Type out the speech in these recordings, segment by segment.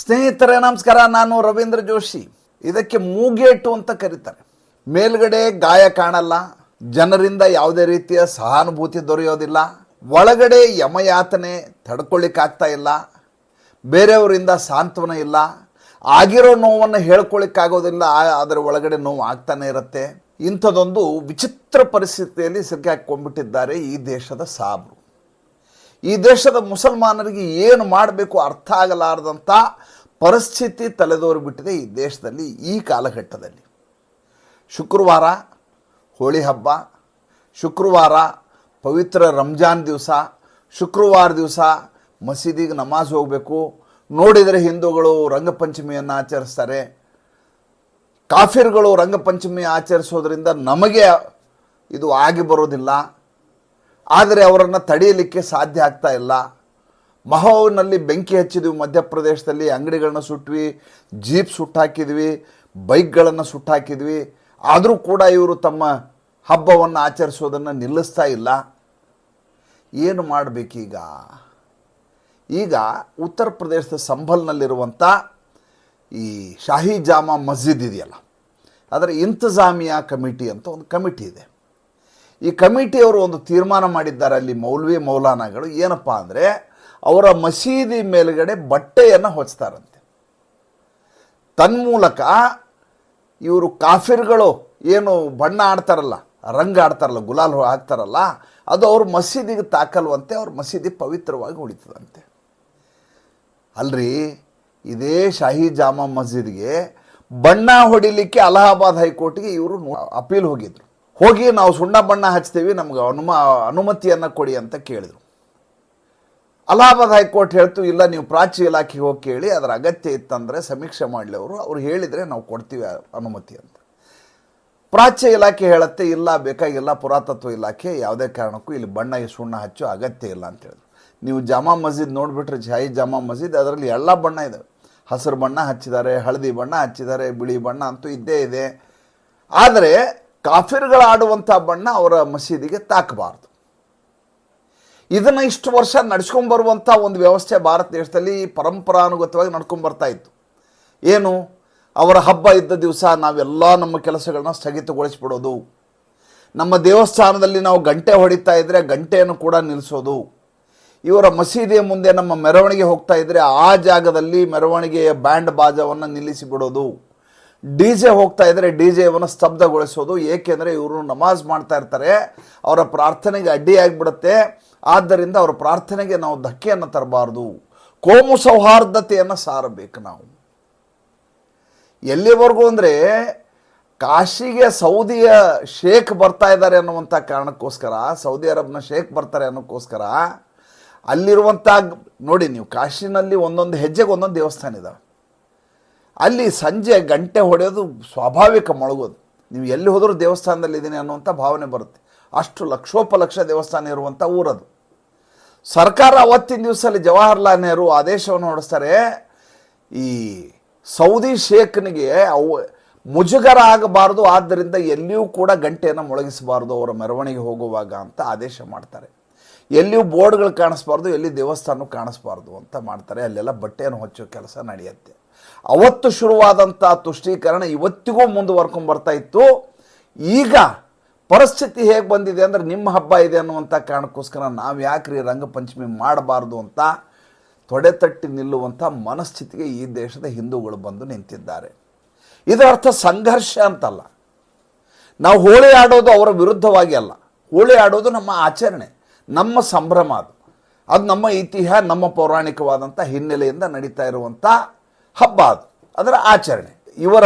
ಸ್ನೇಹಿತರೆ, ನಮಸ್ಕಾರ. ನಾನು ರವೀಂದ್ರ ಜೋಶಿ. ಇದಕ್ಕೆ ಮೂಗೇಟು ಅಂತ ಕರೀತಾರೆ. ಮೇಲ್ಗಡೆ ಗಾಯ ಕಾಣಲ್ಲ. ಜನರಿಂದ ಯಾವುದೇ ರೀತಿಯ ಸಹಾನುಭೂತಿ ದೊರೆಯೋದಿಲ್ಲ. ಒಳಗಡೆ ಯಮಯಾತನೆ ತಡ್ಕೊಳ್ಳಿಕ್ಕಾಗ್ತಾ ಇಲ್ಲ. ಬೇರೆಯವರಿಂದ ಸಾಂತ್ವನ ಇಲ್ಲ. ಆಗಿರೋ ನೋವನ್ನು ಹೇಳ್ಕೊಳ್ಳಿಕ್ಕಾಗೋದಿಲ್ಲ. ಅದರ ಒಳಗಡೆ ನೋವು ಆಗ್ತಾನೆ ಇರುತ್ತೆ. ಇಂಥದೊಂದು ವಿಚಿತ್ರ ಪರಿಸ್ಥಿತಿಯಲ್ಲಿ ಸಿಕ್ಕಾಕೊಂಡ್ಬಿಟ್ಟಿದ್ದಾರೆ ಈ ದೇಶದ ಸಾಬ್ರು. ಈ ದೇಶದ ಮುಸಲ್ಮಾನರಿಗೆ ಏನು ಮಾಡಬೇಕು ಅರ್ಥ ಆಗಲಾರದಂಥ ಪರಿಸ್ಥಿತಿ ತಲೆದೋರಿಬಿಟ್ಟಿದೆ ಈ ದೇಶದಲ್ಲಿ ಈ ಕಾಲಘಟ್ಟದಲ್ಲಿ. ಶುಕ್ರವಾರ ಹೋಳಿ ಹಬ್ಬ, ಶುಕ್ರವಾರ ಪವಿತ್ರ ರಂಜಾನ್ ದಿವಸ, ಶುಕ್ರವಾರ ದಿವಸ ಮಸೀದಿಗೆ ನಮಾಜ್ ಹೋಗಬೇಕು. ನೋಡಿದರೆ ಹಿಂದೂಗಳು ರಂಗಪಂಚಮಿಯನ್ನು ಆಚರಿಸ್ತಾರೆ. ಕಾಫಿರ್ಗಳು ರಂಗಪಂಚಮಿ ಆಚರಿಸೋದ್ರಿಂದ ನಮಗೆ ಇದು ಆಗಿ ಬರೋದಿಲ್ಲ. ಆದರೆ ಅವರನ್ನು ತಡೆಯಲಿಕ್ಕೆ ಸಾಧ್ಯ ಆಗ್ತಾ ಇಲ್ಲ. ಮಹೋನಲ್ಲಿ ಬೆಂಕಿ ಹಚ್ಚಿದ್ವಿ, ಮಧ್ಯಪ್ರದೇಶದಲ್ಲಿ ಅಂಗಡಿಗಳನ್ನ ಸುಟ್ವಿ, ಜೀಪ್ ಸುಟ್ಟಾಕಿದ್ವಿ, ಬೈಕ್ಗಳನ್ನು ಸುಟ್ಟಾಕಿದ್ವಿ. ಆದರೂ ಕೂಡ ಇವರು ತಮ್ಮ ಹಬ್ಬವನ್ನು ಆಚರಿಸೋದನ್ನು ನಿಲ್ಲಿಸ್ತಾ ಇಲ್ಲ. ಏನು ಮಾಡಬೇಕೀಗ? ಈಗ ಉತ್ತರ ಪ್ರದೇಶದ ಸಂಭಲ್ನಲ್ಲಿರುವಂಥ ಈ ಶಾಹಿ ಜಾಮಾ ಮಸ್ಜಿದ್ ಇದೆಯಲ್ಲ, ಅದರ ಇಂತಜಾಮಿಯಾ ಕಮಿಟಿ ಅಂತ ಒಂದು ಕಮಿಟಿ ಇದೆ. ಈ ಕಮಿಟಿಯವರು ಒಂದು ತೀರ್ಮಾನ ಮಾಡಿದ್ದಾರೆ ಅಲ್ಲಿ ಮೌಲ್ವಿ ಮೌಲಾನಾಗಳು. ಏನಪ್ಪ ಅಂದರೆ ಅವರ ಮಸೀದಿ ಮೇಲುಗಡೆ ಬಟ್ಟೆಯನ್ನು ಹೊಚ್ತಾರಂತೆ. ತನ್ಮೂಲಕ ಇವರು ಕಾಫಿರ್ಗಳು ಏನು ಬಣ್ಣ ಆಡ್ತಾರಲ್ಲ, ರಂಗ ಆಡ್ತಾರಲ್ಲ, ಗುಲಾಲ್ ಹಾಕ್ತಾರಲ್ಲ, ಅದು ಅವ್ರ ಮಸೀದಿಗೆ ತಾಕಲ್ವಂತೆ ಅವ್ರ ಮಸೀದಿ ಪವಿತ್ರವಾಗಿ ಉಳಿತದಂತೆ. ಅಲ್ರಿ, ಇದೇ ಶಾಹಿ ಜಾಮಾ ಮಸ್ಜಿದ್ಗೆ ಬಣ್ಣ ಹೊಡಿಲಿಕ್ಕೆ ಅಲಹಾಬಾದ್ ಹೈಕೋರ್ಟ್ಗೆ ಇವರು ಅಪೀಲ್ ಹೋಗಿದ್ರು. ಹೋಗಿ ನಾವು ಸುಣ್ಣ ಬಣ್ಣ ಹಚ್ತೀವಿ, ನಮ್ಗೆ ಅನುಮ ಅನುಮತಿಯನ್ನು ಕೊಡಿ ಅಂತ ಕೇಳಿದರು. ಅಲಹಾಬಾದ್ ಹೈಕೋರ್ಟ್ ಹೇಳ್ತು, ಇಲ್ಲ, ನೀವು ಪ್ರಾಚ್ಯ ಇಲಾಖೆಗೆ ಹೋಗಿ ಕೇಳಿ, ಅದರ ಅಗತ್ಯ ಇತ್ತಂದರೆ ಸಮೀಕ್ಷೆ ಮಾಡಲಿ ಅವರು ಅವ್ರು ಹೇಳಿದರೆ ನಾವು ಕೊಡ್ತೀವಿ ಅನುಮತಿ ಅಂತ. ಪ್ರಾಚ್ಯ ಇಲಾಖೆ ಹೇಳುತ್ತೆ, ಇಲ್ಲ, ಬೇಕಾಗಿಲ್ಲ, ಪುರಾತತ್ವ ಇಲಾಖೆ ಯಾವುದೇ ಕಾರಣಕ್ಕೂ ಇಲ್ಲಿ ಬಣ್ಣ ಸುಣ್ಣ ಹಚ್ಚೋ ಅಗತ್ಯ ಇಲ್ಲ ಅಂತ ಹೇಳಿದ್ರು ನೀವು ಜಾಮಾ ಮಸೀದ್ ನೋಡಿಬಿಟ್ರೆ ಜಾಯಿ ಜಾಮಾ ಮಸೀದ್ ಅದರಲ್ಲಿ ಎಲ್ಲ ಬಣ್ಣ ಇದೆ. ಹಸಿರು ಬಣ್ಣ ಹಚ್ಚಿದ್ದಾರೆ, ಹಳದಿ ಬಣ್ಣ ಹಚ್ಚಿದ್ದಾರೆ, ಬಿಳಿ ಬಣ್ಣ ಅಂತೂ ಇದ್ದೇ ಇದೆ. ಆದರೆ, ಕಾಫಿರ್ಗಳಾಡುವಂಥ ಬಣ್ಣ ಅವರ ಮಸೀದಿಗೆ ತಾಕಬಾರ್ದು. ಇದನ್ನು ಇಷ್ಟು ವರ್ಷ ನಡ್ಸ್ಕೊಂಬರುವಂಥ ಒಂದು ವ್ಯವಸ್ಥೆ ಭಾರತ ದೇಶದಲ್ಲಿ ಪರಂಪರಾನುಗತವಾಗಿ ನಡ್ಕೊಂಡ್ ಬರ್ತಾ ಇತ್ತು. ಏನು? ಅವರ ಹಬ್ಬ ಇದ್ದ ದಿವಸ ನಾವೆಲ್ಲ ನಮ್ಮ ಕೆಲಸಗಳನ್ನ ಸ್ಥಗಿತಗೊಳಿಸ್ಬಿಡೋದು. ನಮ್ಮ ದೇವಸ್ಥಾನದಲ್ಲಿ ನಾವು ಗಂಟೆ ಹೊಡಿತಾ ಇದ್ದರೆ ಗಂಟೆಯನ್ನು ಕೂಡ ನಿಲ್ಲಿಸೋದು ಇವರ ಮಸೀದಿಯ ಮುಂದೆ ನಮ್ಮ ಮೆರವಣಿಗೆ ಹೋಗ್ತಾ ಇದ್ದರೆ ಆ ಜಾಗದಲ್ಲಿ ಮೆರವಣಿಗೆಯ ಬ್ಯಾಂಡ್ ಬಾಜವನ್ನು ನಿಲ್ಲಿಸಿ ಬಿಡೋದು ಡಿ ಜೆ ಹೋಗ್ತಾ ಇದ್ದರೆ ಡಿ ಜೆವನ್ನು ಸ್ತಬ್ಧಗೊಳಿಸೋದು, ಏಕೆಂದರೆ ಇವರು ನಮಾಜ್ ಮಾಡ್ತಾ ಇರ್ತಾರೆ, ಅವರ ಪ್ರಾರ್ಥನೆಗೆ ಅಡ್ಡಿಯಾಗಿಬಿಡುತ್ತೆ ಆದ್ದರಿಂದ ಅವರ ಪ್ರಾರ್ಥನೆಗೆ ನಾವು ಧಕ್ಕೆಯನ್ನು ತರಬಾರ್ದು. ಕೋಮು ಸೌಹಾರ್ದತೆಯನ್ನು ಸಾರಬೇಕು ನಾವು. ಎಲ್ಲಿವರೆಗೂ ಅಂದರೆ ಕಾಶಿಗೆ ಸೌದಿಯ ಶೇಖ್ ಬರ್ತಾ ಇದ್ದಾರೆ ಅನ್ನುವಂಥ ಕಾರಣಕ್ಕೋಸ್ಕರ, ಸೌದಿ ಅರಬ್ನ ಶೇಖ್ ಬರ್ತಾರೆ ಅನ್ನೋಕ್ಕೋಸ್ಕರ, ಅಲ್ಲಿರುವಂಥ, ನೋಡಿ ನೀವು ಕಾಶಿನಲ್ಲಿ ಒಂದೊಂದು ಹೆಜ್ಜೆಗೆ ಒಂದೊಂದು ದೇವಸ್ಥಾನ ಇದಾವೆ. ಅಲ್ಲಿ ಸಂಜೆ ಗಂಟೆ ಹೊಡೆಯೋದು ಸ್ವಾಭಾವಿಕ ಮೊಳಗೋದು ನೀವು ಎಲ್ಲಿ ಹೋದರೂ ದೇವಸ್ಥಾನದಲ್ಲಿ ಇದ್ದೀನಿ ಅನ್ನುವಂಥ ಭಾವನೆ ಬರುತ್ತೆ. ಅಷ್ಟು ಲಕ್ಷೋಪಲಕ್ಷ ದೇವಸ್ಥಾನ ಇರುವಂಥ ಊರದು. ಸರ್ಕಾರ ಅವತ್ತಿನ ದಿವಸದಲ್ಲಿ ಜವಾಹರ್ಲಾಲ್ ನೆಹರು ಆದೇಶವನ್ನು ಹೊರಡಿಸ್ತಾರೆ, ಈ ಸೌದಿ ಶೇಖ್ನಿಗೆ ಅವು ಮುಜುಗರ ಆಗಬಾರ್ದು ಆದ್ದರಿಂದ ಎಲ್ಲಿಯೂ ಕೂಡ ಗಂಟೆಯನ್ನು ಮೊಳಗಿಸಬಾರ್ದು, ಅವರ ಮೆರವಣಿಗೆ ಹೋಗುವಾಗ ಅಂತ ಆದೇಶ ಮಾಡ್ತಾರೆ. ಎಲ್ಲಿಯೂ ಬೋರ್ಡ್ಗಳು ಕಾಣಿಸ್ಬಾರ್ದು, ಎಲ್ಲಿ ದೇವಸ್ಥಾನ ಕಾಣಿಸ್ಬಾರ್ದು ಅಂತ ಮಾಡ್ತಾರೆ. ಅಲ್ಲೆಲ್ಲ ಬಟ್ಟೆಯನ್ನು ಹೊಚ್ಚೋ ಕೆಲಸ ನಡೆಯುತ್ತೆ. ಅವತ್ತು ಶುರುವಾದಂಥ ತುಷ್ಟೀಕರಣ ಇವತ್ತಿಗೂ ಮುಂದುವರ್ಕೊಂಡು ಬರ್ತಾ ಇತ್ತು. ಈಗ ಪರಿಸ್ಥಿತಿ ಹೇಗೆ ಬಂದಿದೆ ಅಂದರೆ ನಿಮ್ಮ ಹಬ್ಬ ಇದೆ ಅನ್ನುವಂಥ ಕಾರಣಕ್ಕೋಸ್ಕರ ನಾವು ಯಾಕ್ರಿ ರಂಗಪಂಚಮಿ ಮಾಡಬಾರ್ದು ಅಂತ ತೊಡೆ ತಟ್ಟಿ ನಿಲ್ಲುವಂಥ ಮನಸ್ಥಿತಿಗೆ ಈ ದೇಶದ ಹಿಂದೂಗಳು ಬಂದು ನಿಂತಿದ್ದಾರೆ. ಇದರ ಅರ್ಥ ಸಂಘರ್ಷ ಅಂತಲ್ಲ. ನಾವು ಹೋಳಿ ಆಡೋದು ಅವರ ವಿರುದ್ಧವಾಗಿ ಅಲ್ಲ. ಹೋಳಿ ಆಡೋದು ನಮ್ಮ ಆಚರಣೆ, ನಮ್ಮ ಸಂಭ್ರಮ ಅದು. ಅದು ನಮ್ಮ ಇತಿಹಾಸ, ನಮ್ಮ ಪೌರಾಣಿಕವಾದಂಥ ಹಿನ್ನೆಲೆಯಿಂದ ನಡೀತಾ ಇರುವಂಥ ಹಬ್ಬ ಅದು, ಅದರ ಆಚರಣೆ. ಇವರ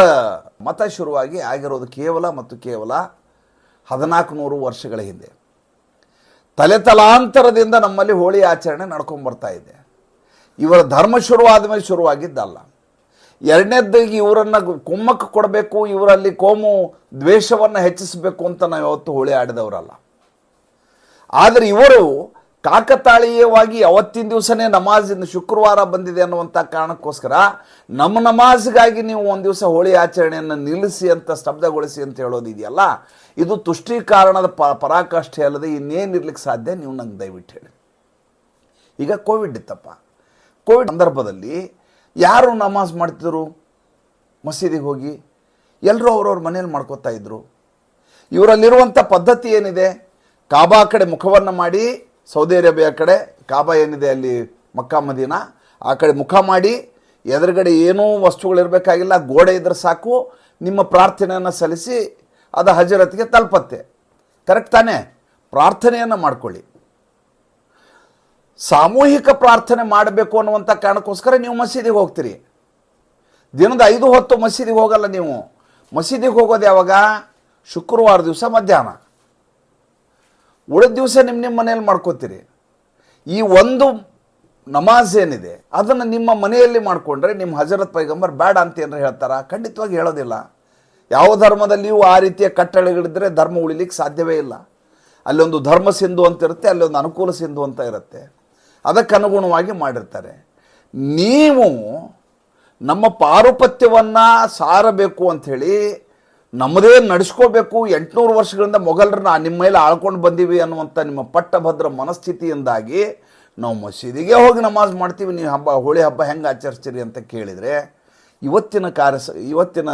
ಮತ ಶುರುವಾಗಿ ಆಗಿರೋದು ಕೇವಲ ಮತ್ತು ಕೇವಲ ಹದಿನಾಲ್ಕು ನೂರು ವರ್ಷಗಳ ಹಿಂದೆ. ತಲೆ ತಲಾಂತರದಿಂದ ನಮ್ಮಲ್ಲಿ ಹೋಳಿ ಆಚರಣೆ ನಡ್ಕೊಂಡು ಇದೆ. ಇವರ ಧರ್ಮ ಶುರುವಾದ ಮೇಲೆ ಶುರುವಾಗಿದ್ದಲ್ಲ. ಎರಡನೇದಾಗಿ ಇವರನ್ನು ಕುಮ್ಮಕ್ಕೆ ಕೊಡಬೇಕು, ಇವರಲ್ಲಿ ಕೋಮು ದ್ವೇಷವನ್ನು ಹೆಚ್ಚಿಸಬೇಕು ಅಂತ ನಾವು ಯಾವತ್ತು ಹೋಳಿ ಆಡಿದವರಲ್ಲ. ಆದರೆ ಇವರು ಕಾಕತಾಳೀಯವಾಗಿ ಅವತ್ತಿನ ದಿವಸನೇ ನಮಾಜ್ ಇನ್ನು ಶುಕ್ರವಾರ ಬಂದಿದೆ ಅನ್ನುವಂಥ ಕಾರಣಕ್ಕೋಸ್ಕರ ನಮ್ಮ ನಮಾಜ್ಗಾಗಿ ನೀವು ಒಂದು ದಿವಸ ಹೋಳಿ ಆಚರಣೆಯನ್ನು ನಿಲ್ಲಿಸಿ ಅಂತ ಸ್ತಬ್ಧಗೊಳಿಸಿ ಅಂತ ಹೇಳೋದು ಇದೆಯಲ್ಲ? ಇದು ತುಷ್ಟೀಕಾರಣದ ಪ ಪರಾಕಾಷ್ಠೆ ಅಲ್ಲದೆ ಇನ್ನೇನಿರ್ಲಿಕ್ಕೆ ಸಾಧ್ಯ? ನೀವು ನಂಗೆ ದಯವಿಟ್ಟು ಹೇಳಿ. ಈಗ ಕೋವಿಡ್ ಇತ್ತಪ್ಪ. ಕೋವಿಡ್ ಸಂದರ್ಭದಲ್ಲಿ ಯಾರು ನಮಾಜ್ ಮಾಡ್ತಿದ್ರು? ಮಸೀದಿಗೆ ಹೋಗಿ ಎಲ್ಲರೂ ಅವ್ರವ್ರ ಮನೇಲಿ ಮಾಡ್ಕೋತಾ ಇದ್ರು. ಇವರಲ್ಲಿರುವಂಥ ಪದ್ಧತಿ ಏನಿದೆ? ಕಾಬಾ ಕಡೆ ಮುಖವನ್ನು ಮಾಡಿ ಸೌದಿ ಅರೇಬಿಯಾ ಕಡೆ ಕಾಬಾ ಏನಿದೆ ಅಲ್ಲಿ ಮಕ್ಕಾ ಮದೀನ, ಆ ಕಡೆ ಮುಖ ಮಾಡಿ, ಎದುರುಗಡೆ ಏನೂ ವಸ್ತುಗಳಿರಬೇಕಾಗಿಲ್ಲ ಗೋಡೆ ಇದ್ರೆ ಸಾಕು, ನಿಮ್ಮ ಪ್ರಾರ್ಥನೆಯನ್ನು ಸಲ್ಲಿಸಿ, ಅದು ಹಜರತ್ಗೆ ತಲುಪತ್ತೆ. ಕರೆಕ್ಟ್ ತಾನೇ? ಪ್ರಾರ್ಥನೆಯನ್ನು ಮಾಡ್ಕೊಳ್ಳಿ. ಸಾಮೂಹಿಕ ಪ್ರಾರ್ಥನೆ ಮಾಡಬೇಕು ಅನ್ನುವಂಥ ಕಾರಣಕ್ಕೋಸ್ಕರ ನೀವು ಮಸೀದಿಗೆ ಹೋಗ್ತೀರಿ. ದಿನದ ಐದು ಹೊತ್ತು ಮಸೀದಿಗೆ ಹೋಗಲ್ಲ ನೀವು. ಮಸೀದಿಗೆ ಹೋಗೋದು ಯಾವಾಗ? ಶುಕ್ರವಾರ ದಿವಸ ಮಧ್ಯಾಹ್ನ. ಉಳಿದ ದಿವಸ ನಿಮ್ಮ ನಿಮ್ಮ ಮನೆಯಲ್ಲಿ ಮಾಡ್ಕೋತೀರಿ. ಈ ಒಂದು ನಮಾಜ್ ಏನಿದೆ, ಅದನ್ನು ನಿಮ್ಮ ಮನೆಯಲ್ಲಿ ಮಾಡಿಕೊಂಡ್ರೆ ನಿಮ್ಮ ಹಜರತ್ ಪೈಗಂಬರ್ ಬೇಡ ಅಂತ ಏನಾರು ಹೇಳ್ತಾರ? ಖಂಡಿತವಾಗಿ ಹೇಳೋದಿಲ್ಲ. ಯಾವ ಧರ್ಮದಲ್ಲಿಯೂ ಆ ರೀತಿಯ ಕಟ್ಟಳೆಗಳಿದ್ದರೆ ಧರ್ಮ ಉಳಿಲಿಕ್ಕೆ ಸಾಧ್ಯವೇ ಇಲ್ಲ. ಅಲ್ಲೊಂದು ಧರ್ಮ ಸಿಂಧು ಅಂತ ಇರುತ್ತೆ, ಅಲ್ಲೊಂದು ಅನುಕೂಲ ಸಿಂಧು ಅಂತ ಇರುತ್ತೆ. ಅದಕ್ಕೆ ಅನುಗುಣವಾಗಿ ಮಾಡಿರ್ತಾರೆ. ನೀವು ನಮ್ಮ ಪಾರುಪತ್ಯವನ್ನು ಸಾರಬೇಕು ಅಂಥೇಳಿ ನಮ್ಮದೇ ನಡೆಸ್ಕೋಬೇಕು, ಎಂಟುನೂರು ವರ್ಷಗಳಿಂದ ಮೊಘಲರನ್ನ ನಿಮ್ಮ ಮೇಲೆ ಆಳ್ಕೊಂಡು ಬಂದೀವಿ ಅನ್ನುವಂಥ ನಿಮ್ಮ ಪಟ್ಟಭದ್ರ ಮನಸ್ಥಿತಿಯಿಂದಾಗಿ ನಾವು ಮಸೀದಿಗೆ ಹೋಗಿ ನಮಾಜ್ ಮಾಡ್ತೀವಿ. ನೀವು ಹಬ್ಬ, ಹೋಳಿ ಹಬ್ಬ ಹೆಂಗೆ ಆಚರಿಸ್ತೀರಿ ಅಂತ ಕೇಳಿದರೆ, ಇವತ್ತಿನ ಕಾರ್ಯ ಇವತ್ತಿನ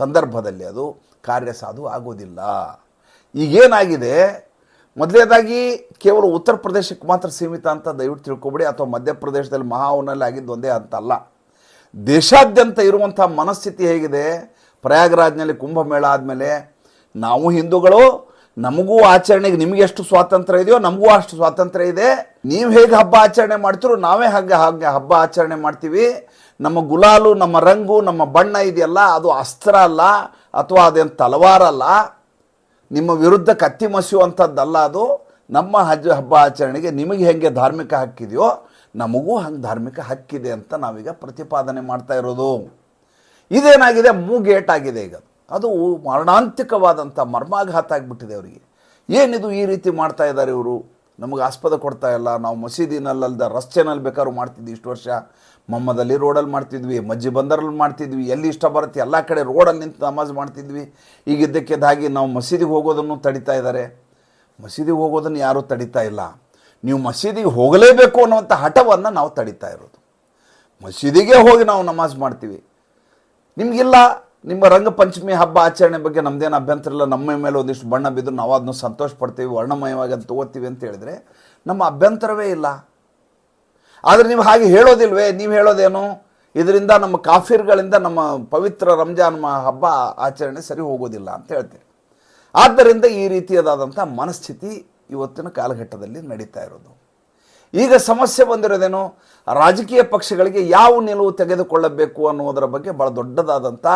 ಸಂದರ್ಭದಲ್ಲಿ ಅದು ಕಾರ್ಯ ಸಾಧು ಆಗೋದಿಲ್ಲ. ಈಗೇನಾಗಿದೆ? ಮೊದಲನೇದಾಗಿ ಕೇವಲ ಉತ್ತರ ಪ್ರದೇಶಕ್ಕೆ ಮಾತ್ರ ಸೀಮಿತ ಅಂತ ದಯವಿಟ್ಟು ತಿಳ್ಕೊಬಿಡಿ, ಅಥವಾ ಮಧ್ಯಪ್ರದೇಶದಲ್ಲಿ ಮಹಾವನಲ್ಲಿ ಆಗಿದ್ದು ಒಂದೇ ಅಂತಲ್ಲ. ದೇಶಾದ್ಯಂತ ಇರುವಂಥ ಮನಸ್ಥಿತಿ ಹೇಗಿದೆ? ಪ್ರಯಾಗ್ರಾಜ್ನಲ್ಲಿ ಕುಂಭಮೇಳ ಆದಮೇಲೆ ನಾವು ಹಿಂದೂಗಳು, ನಮಗೂ ಆಚರಣೆಗೆ ನಿಮಗೆ ಎಷ್ಟು ಸ್ವಾತಂತ್ರ್ಯ ಇದೆಯೋ ನಮಗೂ ಅಷ್ಟು ಸ್ವಾತಂತ್ರ್ಯ ಇದೆ. ನೀವು ಹೇಗೆ ಹಬ್ಬ ಆಚರಣೆ ಮಾಡ್ತೀರೋ ನಾವೇ ಹಾಗೆ ಹಾಗೆ ಹಬ್ಬ ಆಚರಣೆ ಮಾಡ್ತೀವಿ. ನಮ್ಮ ಗುಲಾಲು, ನಮ್ಮ ರಂಗು, ನಮ್ಮ ಬಣ್ಣ ಇದೆಯಲ್ಲ, ಅದು ಅಸ್ತ್ರ ಅಲ್ಲ, ಅಥವಾ ಅದೇನು ತಲವಾರಲ್ಲ ನಿಮ್ಮ ವಿರುದ್ಧ ಕತ್ತಿ ಮಸಿಯುವಂಥದ್ದಲ್ಲ ಅದು. ನಮ್ಮ ಹಜ್ ಹಬ್ಬ ಆಚರಣೆಗೆ ನಿಮಗೆ ಹೆಂಗೆ ಧಾರ್ಮಿಕ ಹಕ್ಕಿದೆಯೋ ನಮಗೂ ಹಂಗೆ ಧಾರ್ಮಿಕ ಹಕ್ಕಿದೆ ಅಂತ ನಾವೀಗ ಪ್ರತಿಪಾದನೆ ಮಾಡ್ತಾ ಇರೋದು. ಇದೇನಾಗಿದೆ? ಮೂಗೇಟಾಗಿದೆ ಈಗ. ಅದು ಮರಣಾಂತಿಕವಾದಂಥ ಮರ್ಮಾಘಾತ ಆಗಿಬಿಟ್ಟಿದೆ ಅವರಿಗೆ. ಏನಿದು ಈ ರೀತಿ ಮಾಡ್ತಾ ಇದ್ದಾರೆ ಇವರು? ನಮಗೆ ಆಸ್ಪದ ಕೊಡ್ತಾ ಇಲ್ಲ. ನಾವು ಮಸೀದಿನಲ್ಲದ ರಸ್ತೆನಲ್ಲಿ ಬೇಕಾದ್ರೂ ಮಾಡ್ತಿದ್ವಿ. ಇಷ್ಟು ವರ್ಷ ಮೊಮ್ಮದಲ್ಲಿ ರೋಡಲ್ಲಿ ಮಾಡ್ತಿದ್ವಿ, ಮಜ್ಜಿ ಬಂದರಲ್ಲಿ ಮಾಡ್ತಿದ್ವಿ, ಎಲ್ಲಿ ಇಷ್ಟ ಬರುತ್ತೆ ಎಲ್ಲ ಕಡೆ ರೋಡಲ್ಲಿ ನಿಂತು ನಮಾಜ್ ಮಾಡ್ತಿದ್ವಿ. ಈಗ ಇದ್ದಕ್ಕಿದ್ದಾಗಿ ನಾವು ಮಸೀದಿಗೆ ಹೋಗೋದನ್ನು ತಡಿತಾ ಇದ್ದಾರೆ. ಮಸೀದಿಗೆ ಹೋಗೋದನ್ನು ಯಾರೂ ತಡಿತಾ ಇಲ್ಲ. ನೀವು ಮಸೀದಿಗೆ ಹೋಗಲೇಬೇಕು ಅನ್ನುವಂಥ ಹಠವನ್ನು ನಾವು ತಡಿತಾ ಇರೋದು. ಮಸೀದಿಗೆ ಹೋಗಿ ನಾವು ನಮಾಜ್ ಮಾಡ್ತೀವಿ. ನಿಮಗಿಲ್ಲ, ನಿಮ್ಮ ರಂಗ ಪಂಚಮಿ ಹಬ್ಬ ಆಚರಣೆ ಬಗ್ಗೆ ನಮ್ದೇನು ಅಭ್ಯಂತರ ಇಲ್ಲ. ನಮ್ಮ ಮೇಲೆ ಒಂದಿಷ್ಟು ಬಣ್ಣ ಬಿದ್ದು ನಾವು ಅದನ್ನು ಸಂತೋಷ ಪಡ್ತೀವಿ ವರ್ಣಮಯವಾಗಿ ಅದು ತಗೋತೀವಿ ಅಂತ ಹೇಳಿದ್ರೆ ನಮ್ಮ ಅಭ್ಯಂತರವೇ ಇಲ್ಲ. ಆದರೆ ನೀವು ಹಾಗೆ ಹೇಳೋದಿಲ್ವೇ? ನೀವು ಹೇಳೋದೇನು? ಇದರಿಂದ ನಮ್ಮ ಕಾಫಿರ್ಗಳಿಂದ ನಮ್ಮ ಪವಿತ್ರ ರಂಜಾನ್ ಹಬ್ಬ ಆಚರಣೆ ಸರಿ ಹೋಗೋದಿಲ್ಲ ಅಂತ ಹೇಳ್ತೀರಿ. ಆದ್ದರಿಂದ ಈ ರೀತಿಯಾದಂಥ ಮನಸ್ಥಿತಿ ಇವತ್ತಿನ ಕಾಲಘಟ್ಟದಲ್ಲಿ ನಡೀತಾ ಇರೋದು. ಈಗ ಸಮಸ್ಯೆ ಬಂದಿರೋದೇನು? ರಾಜಕೀಯ ಪಕ್ಷಗಳಿಗೆ ಯಾವ ನಿಲುವು ತೆಗೆದುಕೊಳ್ಳಬೇಕು ಅನ್ನುವುದರ ಬಗ್ಗೆ ಭಾಳ ದೊಡ್ಡದಾದಂಥ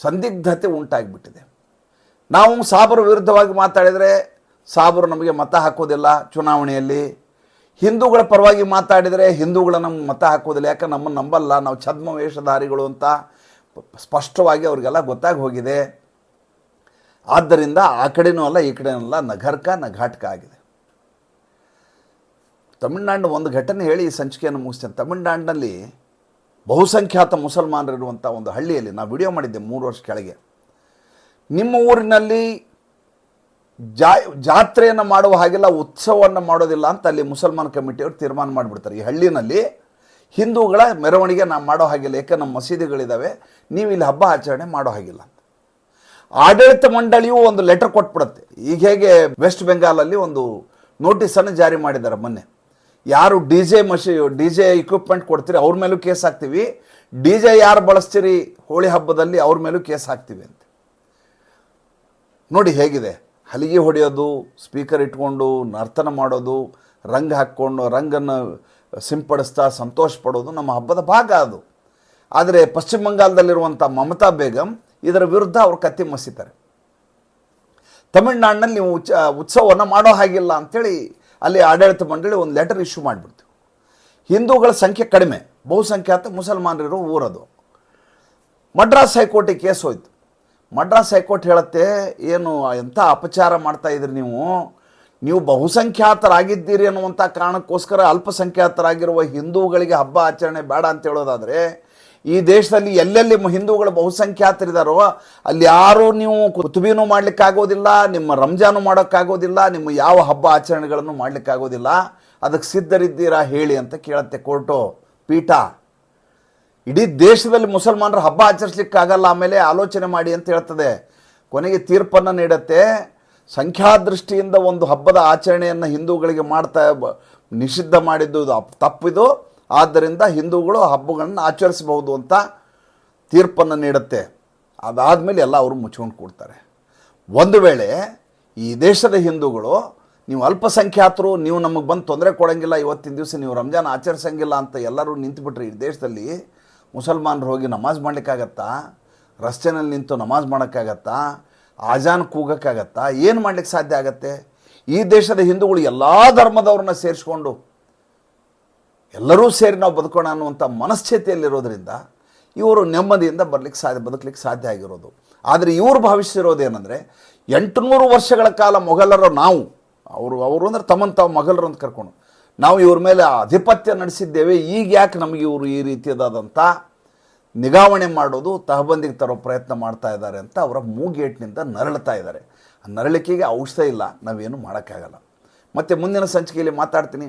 ಸಂದಿಗ್ಧತೆ ಉಂಟಾಗಿಬಿಟ್ಟಿದೆ. ನಾವು ಸಾಬರ ವಿರುದ್ಧವಾಗಿ ಮಾತಾಡಿದರೆ ಸಾಬರು ನಮಗೆ ಮತ ಹಾಕೋದಿಲ್ಲ ಚುನಾವಣೆಯಲ್ಲಿ. ಹಿಂದೂಗಳ ಪರವಾಗಿ ಮಾತಾಡಿದರೆ ಹಿಂದೂಗಳ ನಮ್ಮ ಮತ ಹಾಕೋದಿಲ್ಲ. ಯಾಕೆ ನಮ್ಮನ್ನು ನಂಬಲ್ಲ? ನಾವು ಛದ್ಮ ವೇಷಧಾರಿಗಳು ಅಂತ ಸ್ಪಷ್ಟವಾಗಿ ಅವ್ರಿಗೆಲ್ಲ ಗೊತ್ತಾಗಿ ಹೋಗಿದೆ. ಆದ್ದರಿಂದ ಆ ಕಡೆನೂ ಅಲ್ಲ, ಈ ಕಡೆನೂ ಅಲ್ಲ. ನಘರ್ಕ ನಘಾಟ್ಕ ಆಗಿದೆ. ತಮಿಳ್ನಾಡಿನ ಒಂದು ಘಟನೆ ಹೇಳಿ ಈ ಸಂಚಿಕೆಯನ್ನು ಮುಗಿಸ್ತೇನೆ. ತಮಿಳ್ನಾಡಿನಲ್ಲಿ ಬಹುಸಂಖ್ಯಾತ ಮುಸಲ್ಮಾನರಿರುವಂಥ ಒಂದು ಹಳ್ಳಿಯಲ್ಲಿ ನಾವು ವಿಡಿಯೋ ಮಾಡಿದ್ದೆ ಮೂರು ವರ್ಷ ಕೆಳಗೆ. ನಿಮ್ಮ ಊರಿನಲ್ಲಿ ಜಾ, ಜಾತ್ರೆಯನ್ನು ಮಾಡುವ ಹಾಗೆಲ್ಲ, ಉತ್ಸವವನ್ನು ಮಾಡೋದಿಲ್ಲ ಅಂತ ಅಲ್ಲಿ ಮುಸಲ್ಮಾನ್ ಕಮಿಟಿಯವರು ತೀರ್ಮಾನ ಮಾಡಿಬಿಡ್ತಾರೆ. ಈ ಹಳ್ಳಿನಲ್ಲಿ ಹಿಂದೂಗಳ ಮೆರವಣಿಗೆ ನಾವು ಮಾಡೋ ಹಾಗಿಲ್ಲ ಯಾಕೆ ನಮ್ಮ ಮಸೀದಿಗಳಿದ್ದಾವೆ ನೀವು ಇಲ್ಲಿ ಹಬ್ಬ ಆಚರಣೆ ಮಾಡೋ ಹಾಗಿಲ್ಲ ಅಂತ. ಆಡಳಿತ ಮಂಡಳಿಯು ಒಂದು ಲೆಟರ್ ಕೊಟ್ಬಿಡುತ್ತೆ. ಈಗ ಹೇಗೆ ವೆಸ್ಟ್ ಬೆಂಗಾಲಲ್ಲಿ ಒಂದು ನೋಟಿಸನ್ನು ಜಾರಿ ಮಾಡಿದ್ದಾರೆ ಮೊನ್ನೆ. ಯಾರು ಡಿ ಜೆ ಮಷಿ, ಡಿ ಜೆ ಇಕ್ವಿಪ್ಮೆಂಟ್ ಕೊಡ್ತೀರಿ, ಅವ್ರ ಮೇಲೂ ಕೇಸ್ ಹಾಕ್ತೀವಿ. ಡಿ ಜೆ ಯಾರು ಬಳಸ್ತೀರಿ ಹೋಳಿ ಹಬ್ಬದಲ್ಲಿ ಅವ್ರ ಮೇಲೂ ಕೇಸ್ ಹಾಕ್ತೀವಿ ಅಂತ. ನೋಡಿ ಹೇಗಿದೆ, ಹಲಿಗೆ ಹೊಡೆಯೋದು ಸ್ಪೀಕರ್ ಇಟ್ಕೊಂಡು, ನರ್ತನ ಮಾಡೋದು, ರಂಗ್ ಹಾಕ್ಕೊಂಡು, ರಂಗನ್ನು ಸಿಂಪಡಿಸ್ತಾ ಸಂತೋಷ ಪಡೋದು ನಮ್ಮ ಹಬ್ಬದ ಭಾಗ ಅದು. ಆದರೆ ಪಶ್ಚಿಮ ಬಂಗಾಲದಲ್ಲಿರುವಂಥ ಮಮತಾ ಬೇಗಂ ಇದರ ವಿರುದ್ಧ ಅವರು ಕತ್ತಿ ಮಸಿತಾರೆ. ತಮಿಳ್ನಾಡಿನಲ್ಲಿ ನೀವು ಉಚ್ಚ ಉತ್ಸವವನ್ನು ಮಾಡೋ ಹಾಗಿಲ್ಲ ಅಂಥೇಳಿ ಅಲ್ಲಿ ಆಡಳಿತ ಮಂಡಳಿ ಒಂದು ಲೆಟರ್ ಇಶ್ಯೂ ಮಾಡಿಬಿಡ್ತು. ಹಿಂದೂಗಳ ಸಂಖ್ಯೆ ಕಡಿಮೆ. ಬಹುಸಂಖ್ಯಾತ ಮುಸಲ್ಮಾನರಿರೋ ಊರದು. ಮಡ್ರಾಸ್ ಹೈಕೋರ್ಟಿಗೆ ಕೇಸ್ ಹೋಯ್ತು. ಮಡ್ರಾಸ್ ಹೈಕೋರ್ಟ್ ಹೇಳುತ್ತೆ, ಏನು ಎಂಥ ಅಪಚಾರ ಮಾಡ್ತಾ ಇದ್ರಿ ನೀವು? ನೀವು ಬಹುಸಂಖ್ಯಾತರಾಗಿದ್ದೀರಿ ಅನ್ನುವಂಥ ಕಾರಣಕ್ಕೋಸ್ಕರ ಅಲ್ಪಸಂಖ್ಯಾತರಾಗಿರುವ ಹಿಂದೂಗಳಿಗೆ ಹಬ್ಬ ಆಚರಣೆ ಬೇಡ ಅಂತ ಹೇಳೋದಾದರೆ ಈ ದೇಶದಲ್ಲಿ ಎಲ್ಲೆಲ್ಲಿ ಹಿಂದೂಗಳು ಬಹುಸಂಖ್ಯಾತರಿದಾರೋ, ಅಲ್ಲಿ ಯಾರೂ ನೀವು ಕುತುಬಿನೂ ಮಾಡಲಿಕ್ಕಾಗೋದಿಲ್ಲ, ನಿಮ್ಮ ರಂಜಾನು ಮಾಡೋಕ್ಕಾಗೋದಿಲ್ಲ, ನಿಮ್ಮ ಯಾವ ಹಬ್ಬ ಆಚರಣೆಗಳನ್ನು ಮಾಡಲಿಕ್ಕಾಗೋದಿಲ್ಲ. ಅದಕ್ಕೆ ಸಿದ್ಧರಿದ್ದೀರಾ ಹೇಳಿ ಅಂತ ಕೇಳುತ್ತೆ ಕೋರ್ಟು ಪೀಠ. ಇಡೀ ದೇಶದಲ್ಲಿ ಮುಸಲ್ಮಾನರು ಹಬ್ಬ ಆಚರಿಸ್ಲಿಕ್ಕಾಗಲ್ಲ, ಆಮೇಲೆ ಆಲೋಚನೆ ಮಾಡಿ ಅಂತ ಹೇಳ್ತದೆ. ಕೊನೆಗೆ ತೀರ್ಪನ್ನು ನೀಡುತ್ತೆ. ಸಂಖ್ಯಾದೃಷ್ಟಿಯಿಂದ ಒಂದು ಹಬ್ಬದ ಆಚರಣೆಯನ್ನು ಹಿಂದೂಗಳಿಗೆ ಮಾಡ್ತಾ ನಿಷಿದ್ಧ ಮಾಡಿದ್ದು ತಪ್ಪಿದು. ಆದ್ದರಿಂದ ಹಿಂದೂಗಳು ಹಬ್ಬಗಳನ್ನು ಆಚರಿಸಬಹುದು ಅಂತ ತೀರ್ಪನ್ನು ನೀಡುತ್ತೆ. ಅದಾದಮೇಲೆ ಎಲ್ಲ ಅವರು ಮುಚ್ಕೊಂಡು ಕೊಡ್ತಾರೆ. ಒಂದು ವೇಳೆ ಈ ದೇಶದ ಹಿಂದೂಗಳು, ನೀವು ಅಲ್ಪಸಂಖ್ಯಾತರು, ನೀವು ನಮಗೆ ಬಂದು ತೊಂದರೆ ಕೊಡೋಂಗಿಲ್ಲ, ಇವತ್ತಿನ ದಿವಸ ನೀವು ರಂಜಾನ್ ಆಚರಿಸೋಂಗಿಲ್ಲ ಅಂತ ಎಲ್ಲರೂ ನಿಂತುಬಿಟ್ರೆ ಈ ದೇಶದಲ್ಲಿ ಮುಸಲ್ಮಾನರು ಹೋಗಿ ನಮಾಜ್ ಮಾಡಲಿಕ್ಕಾಗತ್ತಾ? ರಸ್ತೆನಲ್ಲಿ ನಿಂತು ನಮಾಜ್ ಮಾಡೋಕ್ಕಾಗತ್ತಾ? ಆಜಾನ್ ಕೂಗೋಕ್ಕಾಗತ್ತಾ? ಏನು ಮಾಡ್ಲಿಕ್ಕೆ ಸಾಧ್ಯ ಆಗತ್ತೆ? ಈ ದೇಶದ ಹಿಂದೂಗಳು ಎಲ್ಲ ಧರ್ಮದವ್ರನ್ನ ಸೇರಿಸ್ಕೊಂಡು ಎಲ್ಲರೂ ಸೇರಿ ನಾವು ಬದುಕೋಣ ಅನ್ನುವಂಥ ಮನಸ್ಥಿತಿಯಲ್ಲಿರೋದ್ರಿಂದ ಇವರು ನೆಮ್ಮದಿಯಿಂದ ಬರಲಿಕ್ಕೆ ಸಾಧ್ಯ, ಬದುಕಲಿಕ್ಕೆ ಸಾಧ್ಯ ಆಗಿರೋದು. ಆದರೆ ಇವರು ಭಾವಿಸಿರೋದೇನೆಂದರೆ ಎಂಟುನೂರು ವರ್ಷಗಳ ಕಾಲ ಮೊಘಲರು ನಾವು, ಅವರು ಅವರು ಅಂದರೆ ತಮ್ಮನ್ನು ತಾವು ಮೊಘಲರು ಅಂತ ಕರ್ಕೊಂಡು, ನಾವು ಇವ್ರ ಮೇಲೆ ಆಧಿಪತ್ಯ ನಡೆಸಿದ್ದೇವೆ, ಈಗ ಯಾಕೆ ನಮಗೆ ಇವರು ಈ ರೀತಿಯದಾದಂಥ ನಿಗಾವಣೆ ಮಾಡೋದು, ತಹಬಂದಿಗೆ ತರೋ ಪ್ರಯತ್ನ ಮಾಡ್ತಾ ಇದ್ದಾರೆ ಅಂತ ಅವರ ಮೂಗೇಟ್ನಿಂದ ನರಳ್ತಾ ಇದ್ದಾರೆ. ಆ ನರಳಿಕೆಗೆ ಔಷಧ ಇಲ್ಲ, ನಾವೇನು ಮಾಡೋಕ್ಕಾಗಲ್ಲ. ಮತ್ತು ಮುಂದಿನ ಸಂಚಿಕೆಯಲ್ಲಿ ಮಾತಾಡ್ತೀನಿ.